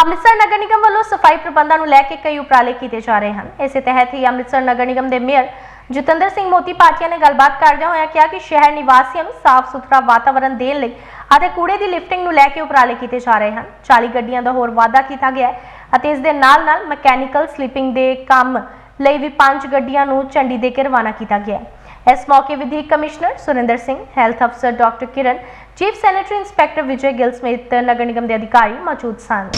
ਅੰਮ੍ਰਿਤਸਰ ਨਗਰ ਨਿਗਮ ਵੱਲੋਂ ਸਫ਼ਾਈ ਪ੍ਰਬੰਧਾਂ ਨੂੰ ਲੈ ਕੇ ਕਈ ਉਪਰਾਲੇ ਕੀਤੇ ਜਾ ਰਹੇ ਹਨ। ਇਸੇ ਤਹਿਤ ਹੀ ਅੰਮ੍ਰਿਤਸਰ ਨਗਰ ਨਿਗਮ ਦੇ ਮੇਅਰ ਜਤਿੰਦਰ ਸਿੰਘ ਮੋਤੀ ਭਾਟੀਆ ਨੇ ਗੱਲਬਾਤ ਕਰਦਿਆਂ ਹੋਇਆ ਕਿਹਾ ਕਿ ਸ਼ਹਿਰ ਨਿਵਾਸੀਆਂ ਨੂੰ ਸਾਫ਼ ਸੁਥਰਾ ਵਾਤਾਵਰਣ ਦੇਣ ਲਈ ਅਤੇ ਕੂੜੇ ਦੀ ਲਿਫਟਿੰਗ ਨੂੰ ਲੈ ਕੇ ਉਪਰਾਲੇ ਕੀਤੇ ਜਾ ਰਹੇ ਹਨ। 40 ਗੱਡੀਆਂ ਦਾ ਹੋਰ ਵਾਅਦਾ ਕੀਤਾ ਗਿਆ ਹੈ ਅਤੇ ਇਸ ਦੇ ਨਾਲ-ਨਾਲ ਮਕੈਨੀਕਲ ਸਲੀਪਿੰਗ ਦੇ ਕੰਮ ਲਈ ਵੀ ਪੰਜ ਗੱਡੀਆਂ ਨੂੰ ਝੰਡੀ ਦੇ ਕੇ ਰਵਾਨਾ ਕੀਤਾ ਗਿਆ ਹੈ। ਇਸ ਮੌਕੇ ਵਿਧੀ ਕਮਿਸ਼ਨਰ ਸੁਰਿੰਦਰ ਸਿੰਘ, ਹੈਲਥ ਅਫਸਰ doctor Kiran chief sanitary inspector Vijay Gill ਸਮੇਤ ਨਗਰ ਨਿਗਮ ਦੇ ਅਧਿਕਾਰੀ ਮੌਜੂਦ ਸਨ।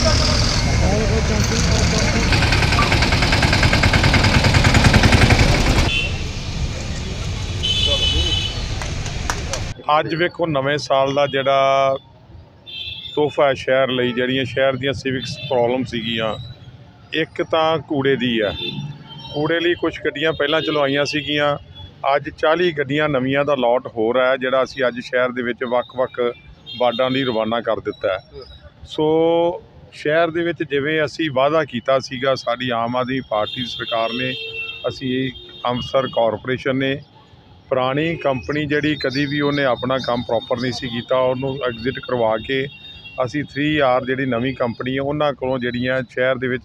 ਅੱਜ ਵੇਖੋ ਨਵੇਂ ਸਾਲ ਦਾ ਜਿਹੜਾ ਤੋਹਫਾ ਹੈ ਸ਼ਹਿਰ ਲਈ, ਜਿਹੜੀਆਂ ਸ਼ਹਿਰ ਦੀਆਂ ਸਿਵਿਕਸ ਪ੍ਰੋਬਲਮ ਸੀਗੀਆਂ। ਇੱਕ ਤਾਂ ਕੂੜੇ ਦੀ ਆ ਕੂੜੇ ਲਈ ਕੁਝ ਗੱਡੀਆਂ ਪਹਿਲਾਂ ਚਲਵਾਈਆਂ ਸੀਗੀਆਂ। ਅੱਜ 40 ਗੱਡੀਆਂ ਨਵੀਆਂ ਦਾ ਲਾਟ ਹੋ ਰਿਹਾ ਹੈ, ਜਿਹੜਾ ਅਸੀਂ ਅੱਜ ਸ਼ਹਿਰ ਦੇ ਵਿੱਚ ਵੱਖ-ਵੱਖ ਵਾਰਡਾਂ ਲਈ ਰਵਾਨਾ ਕਰ ਦਿੱਤਾ ਹੈ। ਸੋ ਸ਼ਹਿਰ ਦੇ ਵਿੱਚ ਜਿਵੇਂ ਅਸੀਂ ਵਾਅਦਾ ਕੀਤਾ ਸੀਗਾ, ਸਾਡੀ ਆਮ ਆਦਮੀ ਪਾਰਟੀ ਦੀ ਸਰਕਾਰ ਨੇ, ਅਸੀਂ ਅੰਮ੍ਰਿਤਸਰ ਕਾਰਪੋਰੇਸ਼ਨ ਨੇ, ਪੁਰਾਣੀ ਕੰਪਨੀ ਜਿਹੜੀ ਕਦੀ ਵੀ ਉਹਨੇ ਆਪਣਾ ਕੰਮ ਪ੍ਰੋਪਰ ਨਹੀਂ ਸੀ ਕੀਤਾ, ਉਹਨੂੰ ਐਗਜ਼ਿਟ ਕਰਵਾ ਕੇ ਅਸੀਂ 3R ਜਿਹੜੀ ਨਵੀਂ ਕੰਪਨੀ ਹੈ, ਉਹਨਾਂ ਕੋਲੋਂ ਜਿਹੜੀਆਂ ਸ਼ਹਿਰ ਦੇ ਵਿੱਚ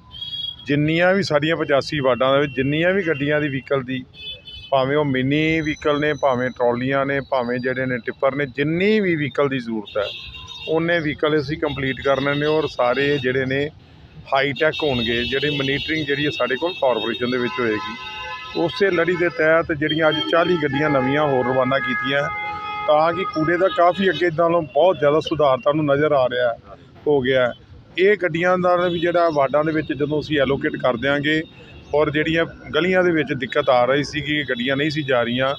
ਜਿੰਨੀਆਂ ਵੀ ਸਾਡੀਆਂ 85 ਵਾਰਡਾਂ ਦੇ ਵਿੱਚ ਜਿੰਨੀਆਂ ਵੀ ਗੱਡੀਆਂ ਦੀ ਵਹੀਕਲ ਦੀ ਭਾਵੇਂ ਉਹ ਮਿਨੀ ਵਹੀਕਲ ਨੇ, ਭਾਵੇਂ ਟਰਾਲੀਆਂ ਨੇ, ਭਾਵੇਂ ਜਿਹੜੇ ਨੇ ਟਿੱਪਰ ਨੇ, ਜਿੰਨੀ ਵੀ ਵਹੀਕਲ ਦੀ ਜ਼ਰੂਰਤ ਹੈ, ਉਹਨੇ ਵਹੀਕਲ ਅਸੀਂ ਕੰਪਲੀਟ ਕਰਨੇ ਨੇ ਔਰ ਸਾਰੇ ਜਿਹੜੇ ਨੇ ਹਾਈ ਟੈਕ ਹੋਣਗੇ, ਜਿਹੜੇ ਮਨੀਟਰਿੰਗ ਜਿਹੜੀ ਹੈ ਸਾਡੇ ਕੋਲ ਕਾਰਪੋਰੇਸ਼ਨ ਦੇ ਵਿੱਚ ਹੋਏਗੀ। ਉਸੇ ਲੜੀ ਦੇ ਤਹਿਤ ਜਿਹੜੀਆਂ ਅੱਜ 40 ਗੱਡੀਆਂ ਨਵੀਆਂ ਹੋਰ ਰਵਾਨਾ ਕੀਤੀਆਂ, ਤਾਂ ਕਿ ਕੂੜੇ ਦਾ ਕਾਫੀ ਅੱਗੇ ਨਾਲੋਂ ਬਹੁਤ ਜ਼ਿਆਦਾ ਸੁਧਾਰ ਤੁਹਾਨੂੰ ਨਜ਼ਰ ਆ ਰਿਹਾ ਹੋ ਗਿਆ। ਇਹ ਗੱਡੀਆਂ ਦਾ ਵੀ ਜਿਹੜਾ ਵਾਰਡਾਂ ਦੇ ਵਿੱਚ ਜਦੋਂ ਅਸੀਂ ਐਲੋਕੇਟ ਕਰ ਦਿਆਂਗੇ ਔਰ ਜਿਹੜੀਆਂ ਗਲੀਆਂ ਦੇ ਵਿੱਚ ਦਿੱਕਤ ਆ ਰਹੀ ਸੀਗੀ, ਗੱਡੀਆਂ ਨਹੀਂ ਸੀ ਜਾ ਰਹੀਆਂ,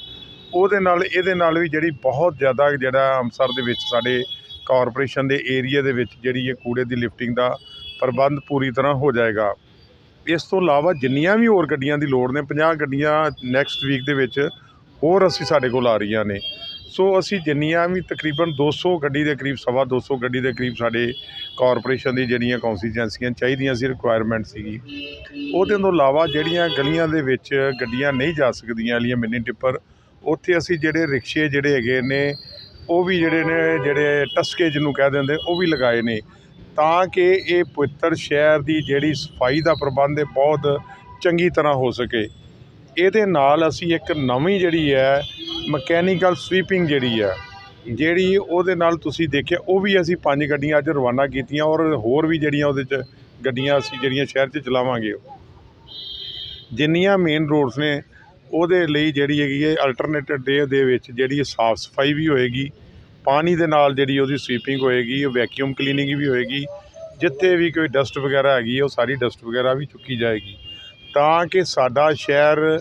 ਉਹਦੇ ਨਾਲ, ਇਹਦੇ ਨਾਲ ਵੀ ਜਿਹੜੀ ਬਹੁਤ ਜ਼ਿਆਦਾ ਜਿਹੜਾ ਅੰਮ੍ਰਿਤਸਰ ਦੇ ਵਿੱਚ ਸਾਡੇ ਕਾਰਪੋਰੇਸ਼ਨ ਦੇ ਏਰੀਆ ਦੇ ਵਿੱਚ ਜਿਹੜੀ ਇਹ ਕੂੜੇ ਦੀ ਲਿਫਟਿੰਗ ਦਾ ਪ੍ਰਬੰਧ ਪੂਰੀ ਤਰ੍ਹਾਂ ਹੋ ਜਾਏਗਾ। ਇਸ ਤੋਂ ਇਲਾਵਾ ਜਿੰਨੀਆਂ ਵੀ ਹੋਰ ਗੱਡੀਆਂ ਦੀ ਲੋੜ ਨੇ 50 ਗੱਡੀਆਂ ਨੈਕਸਟ ਵੀਕ ਦੇ ਵਿੱਚ ਹੋਰ ਅਸੀਂ ਸਾਡੇ ਕੋਲ ਆ ਰਹੀਆਂ ਨੇ। ਸੋ ਅਸੀਂ ਜਿੰਨੀਆਂ ਵੀ ਤਕਰੀਬਨ 200 ਗੱਡੀ ਦੇ ਕਰੀਬ, ਸਵਾ 200 ਗੱਡੀ ਦੇ ਕਰੀਬ ਸਾਡੇ ਕਾਰਪੋਰੇਸ਼ਨ ਦੀ ਜਿਹੜੀਆਂ ਕੌਂਸਟੀਚੁਐਂਸੀਆਂ ਚਾਹੀਦੀਆਂ ਸੀ ਰਿਕੁਆਇਰਮੈਂਟ ਸੀਗੀ, ਉਹਦੇ ਤੋਂ ਇਲਾਵਾ ਜਿਹੜੀਆਂ ਗਲੀਆਂ ਦੇ ਵਿੱਚ ਗੱਡੀਆਂ ਨਹੀਂ ਜਾ ਸਕਦੀਆਂ, ਵਾਲੀਆਂ ਮਿੰਨੀ ਟਿੱਪਰ ਉੱਥੇ ਅਸੀਂ ਜਿਹੜੇ ਰਿਕਸ਼ੇ ਜਿਹੜੇ ਹੈਗੇ ਨੇ, ਉਹ ਵੀ ਜਿਹੜੇ ਨੇ, ਜਿਹੜੇ ਟਸਕੇ ਜਿਹਨੂੰ ਕਹਿ ਦਿੰਦੇ, ਉਹ ਵੀ ਲਗਾਏ ਨੇ। ਤਾਂ ਕਿ ਇਹ ਪਵਿੱਤਰ ਸ਼ਹਿਰ ਦੀ ਜਿਹੜੀ ਸਫ਼ਾਈ ਦਾ ਪ੍ਰਬੰਧ ਹੈ ਬਹੁਤ ਚੰਗੀ ਤਰ੍ਹਾਂ ਹੋ ਸਕੇ। ਇਹਦੇ ਨਾਲ ਅਸੀਂ ਇੱਕ ਨਵੀਂ ਜਿਹੜੀ ਹੈ ਮਕੈਨੀਕਲ ਸਵੀਪਿੰਗ ਜਿਹੜੀ ਆ ਜਿਹੜੀ ਉਹਦੇ ਨਾਲ ਤੁਸੀਂ ਦੇਖਿਆ ਉਹ ਵੀ ਅਸੀਂ ਪੰਜ ਗੱਡੀਆਂ ਅੱਜ ਰਵਾਨਾ ਕੀਤੀਆਂ ਔਰ ਹੋਰ ਵੀ ਜਿਹੜੀਆਂ ਉਹਦੇ 'ਚ ਗੱਡੀਆਂ ਅਸੀਂ ਜਿਹੜੀਆਂ ਸ਼ਹਿਰ 'ਚ ਚਲਾਵਾਂਗੇ। ਜਿੰਨੀਆਂ ਮੇਨ ਰੋਡਸ ਨੇ ਉਹਦੇ ਲਈ ਜਿਹੜੀ ਹੈਗੀ ਹੈ ਅਲਟਰਨੇਟਿਵ ਡੇ ਦੇ ਵਿੱਚ ਜਿਹੜੀ ਸਾਫ਼ ਸਫ਼ਾਈ ਵੀ ਹੋਏਗੀ ਪਾਣੀ ਦੇ ਨਾਲ ਜਿਹੜੀ ਉਹਦੀ ਸਵੀਪਿੰਗ ਹੋਏਗੀ ਵੈਕਿਊਮ ਕਲੀਨਿੰਗ ਵੀ ਹੋਏਗੀ ਜਿੱਥੇ ਵੀ ਕੋਈ ਡਸਟ ਵਗੈਰਾ ਹੈਗੀ ਹੈ, ਉਹ ਸਾਰੀ ਡਸਟ ਵਗੈਰਾ ਵੀ ਚੁੱਕੀ ਜਾਏਗੀ। ਤਾਂ ਕਿ ਸਾਡਾ ਸ਼ਹਿਰ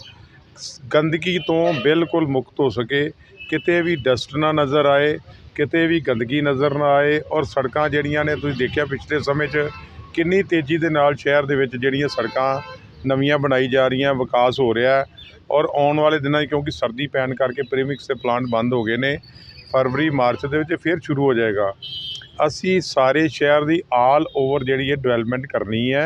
ਗੰਦਗੀ ਤੋਂ ਬਿਲਕੁਲ ਮੁਕਤ ਹੋ ਸਕੇ, ਕਿਤੇ ਵੀ ਡਸਟ ਨਾ ਨਜ਼ਰ ਆਏ, ਕਿਤੇ ਵੀ ਗੰਦਗੀ ਨਜ਼ਰ ਨਾ ਆਏ ਔਰ ਸੜਕਾਂ ਜਿਹੜੀਆਂ ਨੇ, ਤੁਸੀਂ ਦੇਖਿਆ ਪਿਛਲੇ ਸਮੇਂ 'ਚ ਕਿੰਨੀ ਤੇਜ਼ੀ ਦੇ ਨਾਲ ਸ਼ਹਿਰ ਦੇ ਵਿੱਚ ਜਿਹੜੀਆਂ ਸੜਕਾਂ ਨਵੀਆਂ ਬਣਾਈ ਜਾ ਰਹੀਆਂ, ਵਿਕਾਸ ਹੋ ਰਿਹਾ ਔਰ ਆਉਣ ਵਾਲੇ ਦਿਨਾਂ 'ਚ ਕਿਉਂਕਿ ਸਰਦੀ ਪੈਣ ਕਰਕੇ ਪ੍ਰੀਮਿਕਸ ਦੇ ਪਲਾਂਟ ਬੰਦ ਹੋ ਗਏ ਨੇ, ਫਰਵਰੀ, ਮਾਰਚ ਦੇ ਵਿੱਚ ਫਿਰ ਸ਼ੁਰੂ ਹੋ ਜਾਏਗਾ। ਅਸੀਂ ਸਾਰੇ ਸ਼ਹਿਰ ਦੀ ਆਲ ਓਵਰ ਜਿਹੜੀ ਹੈ ਡਿਵੈਲਪਮੈਂਟ ਕਰਨੀ ਹੈ।